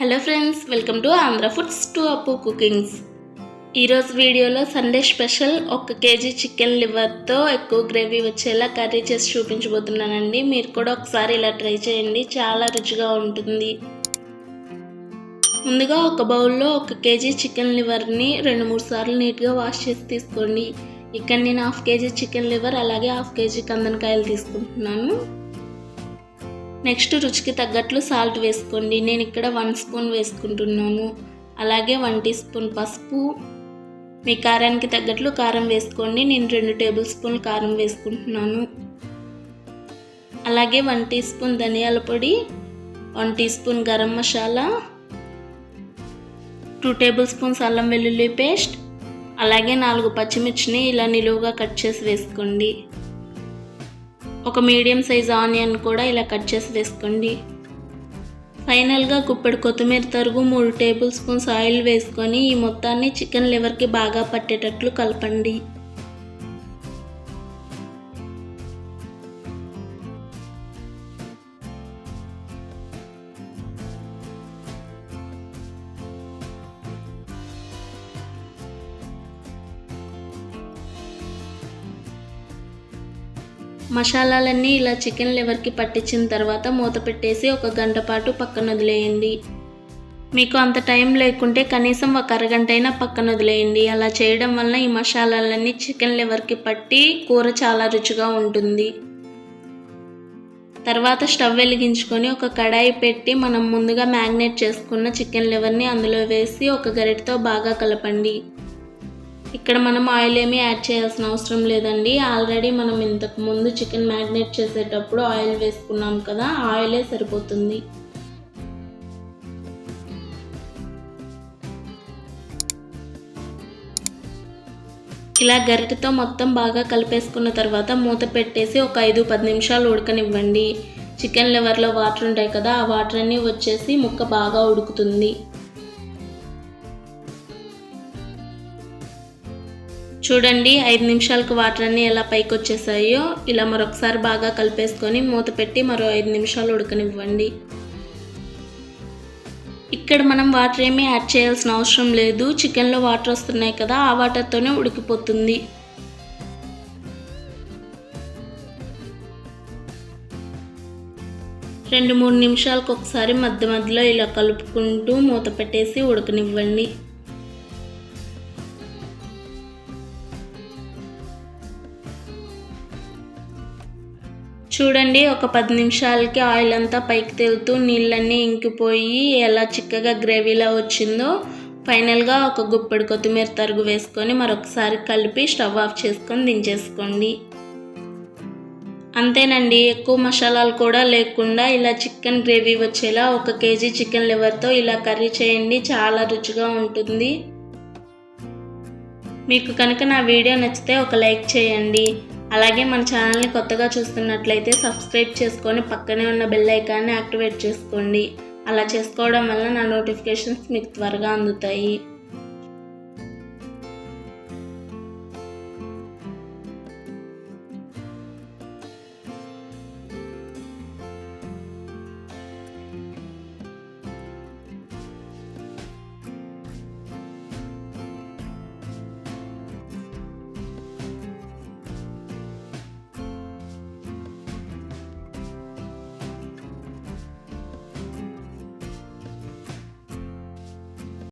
Hello friends welcome to Andhra foods to Appu cookings. ఈరోజు వీడియోలో Sunday special ఒక KG chicken లివర్తో ఎక్కువ గ్రేవీ వచ్చేలా కర్రీ చేసి చూపించబోతున్నానండి. మీరు కూడా ఒకసారి ఇలా ట్రై చేయండి చాలా రుచిగా ఉంటుంది. ముందుగా ఒక బౌల్లో ఒక కేజీ చికెన్ లివర్ని రెండు మూడు సార్లు నీట్గా వాష్ చేసి తీసుకోండి. ఇక్కడ నేను హాఫ్ కేజీ చికెన్ లివర్ అలాగే హాఫ్ కేజీ కందనకాయలు తీసుకుంటున్నాను. నెక్స్ట్ రుచికి తగ్గట్లు సాల్ట్ వేసుకోండి. నేను ఇక్కడ వన్ స్పూన్ వేసుకుంటున్నాను. అలాగే వన్ టీ స్పూన్ పసుపు. మీ కారానికి తగ్గట్లు కారం వేసుకోండి. నేను రెండు టేబుల్ స్పూన్ కారం వేసుకుంటున్నాను. అలాగే వన్ టీ స్పూన్ ధనియాల పొడి one teaspoon garam masala two tablespoons అల్లం వెల్లుల్లి పేస్ట్ అలాగే నాలుగు పచ్చిమిర్చిని ఇలా నిలువుగా కట్ చేసి వేసుకోండి. ఒక మీడియం సైజ్ ఆనియన్ కూడా ఇలా కట్ చేసి వేసుకోండి. ఫైనల్గా కుప్పెడు కొత్తిమీర తరుగు మూడు టేబుల్ స్పూన్స్ ఆయిల్ వేసుకొని ఈ మొత్తాన్ని చికెన్ లివర్కి బాగా పట్టేటట్లు కలపండి. మసాలాలన్నీ ఇలా చికెన్ లివర్కి పట్టించిన తర్వాత మూత పెట్టేసి ఒక గంట పాటు పక్కన వదిలేయండి. మీకు అంత టైం లేకుంటే కనీసం ఒక అరగంట అయినా పక్కన వదిలేయండి. అలా చేయడం వలన ఈ మసాలాలన్నీ చికెన్ లివర్కి పట్టి కూర చాలా రుచిగా ఉంటుంది. తర్వాత స్టవ్ వెలిగించుకొని ఒక కడాయి పెట్టి మనం ముందుగా మ్యాగ్నేట్ చేసుకున్న చికెన్ లివర్ని అందులో వేసి ఒక గరిటతో బాగా కలపండి. ఇక్కడ మనం ఆయిల్ ఏమీ యాడ్ చేయాల్సిన అవసరం లేదండి. ఆల్రెడీ మనం ఇంతకు ముందు చికెన్ మ్యాగ్నేట్ చేసేటప్పుడు ఆయిల్ వేసుకున్నాం కదా ఆయిలే సరిపోతుంది. ఇలా గరిటతో మొత్తం బాగా కలిపేసుకున్న తర్వాత మూత పెట్టేసి ఒక ఐదు పది నిమిషాలు ఉడకనివ్వండి. చికెన్ లివర్లో వాటర్ ఉంటాయి కదా ఆ వాటర్ అన్నీ వచ్చేసి ముక్క బాగా ఉడుకుతుంది. చూడండి ఐదు నిమిషాలకు వాటర్ అన్నీ ఎలా పైకి వచ్చేసాయో ఇలా మరొకసారి బాగా కలిపేసుకొని మూత పెట్టి మరో ఐదు నిమిషాలు ఉడకనివ్వండి. ఇక్కడ మనం వాటర్ ఏమీ యాడ్ చేయాల్సిన అవసరం లేదు. చికెన్లో వాటర్ వస్తున్నాయి కదా ఆ వాటర్తోనే ఉడికిపోతుంది. రెండు మూడు నిమిషాలకు ఒకసారి మధ్య మధ్యలో ఇలా కలుపుకుంటూ మూత పెట్టేసి ఉడకనివ్వండి. చూడండి ఒక పది నిమిషాలకి ఆయిల్ అంతా పైకి తేలుతూ నీళ్ళన్నీ ఇంకిపోయి ఎలా చిక్కగా గ్రేవీలా వచ్చిందో ఫైనల్గా ఒక గుప్పెడు కొత్తిమీర తరుగు వేసుకొని మరొకసారి కలిపి స్టవ్ ఆఫ్ చేసుకొని దించేసుకోండి. అంతేనండి ఎక్కువ మసాలాలు కూడా లేకుండా ఇలా చికెన్ గ్రేవీ వచ్చేలా ఒక కేజీ చికెన్ లివర్తో ఇలా కర్రీ చేయండి చాలా రుచిగా ఉంటుంది. మీకు కనుక నా వీడియో నచ్చితే ఒక లైక్ చేయండి. అలాగే మన ఛానల్ని కొత్తగా చూస్తున్నట్లయితే సబ్స్క్రైబ్ చేసుకొని పక్కనే ఉన్న బెల్ ఐకాన్ని యాక్టివేట్ చేసుకోండి. అలా చేసుకోవడం వల్ల నా నోటిఫికేషన్స్ మీకు త్వరగా అందుతాయి.